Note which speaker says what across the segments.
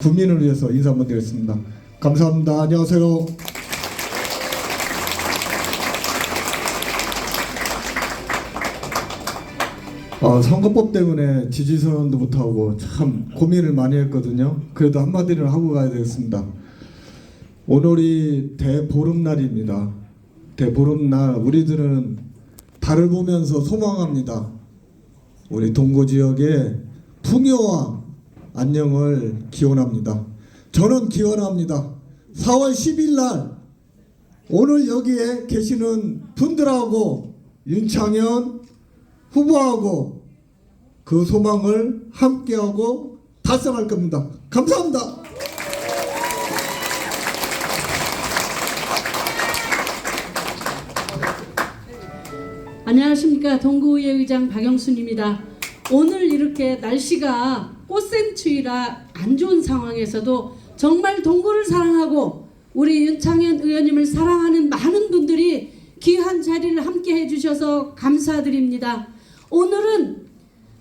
Speaker 1: 국민을 위해서 인사 한번 드리겠습니다. 감사합니다. 안녕하세요. 아, 선거법 때문에 지지선언도 못하고 참 고민을 많이 했거든요. 그래도 한마디는 하고 가야 되겠습니다. 오늘이 대보름날입니다. 대보름날 우리들은 달을 보면서 소망합니다. 우리 동고 지역의 풍요와 안녕을 기원합니다. 저는 기원합니다. 4월 10일 날 오늘 여기에 계시는 분들하고 윤창현 후보하고 그 소망을 함께하고 달성할 겁니다. 감사합니다.
Speaker 2: 안녕하십니까 동구의회 의장 박영순입니다. 오늘 이렇게 날씨가 꽃샘추위라 안 좋은 상황에서도 정말 동구를 사랑하고 우리 윤창현 의원님을 사랑하는 많은 분들이 귀한 자리를 함께 해주셔서 감사드립니다. 오늘은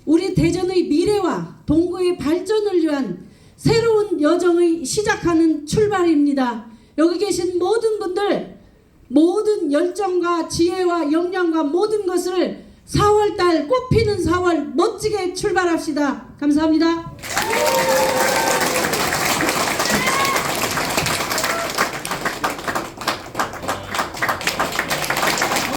Speaker 2: 우리 대전의 미래와 동구의 발전을 위한 새로운 여정의 시작하는 출발입니다. 여기 계신 모든 분들 모든 열정과 지혜와 역량과 모든 것을 4월달 꽃피는 4월 멋지게 출발합시다. 감사합니다.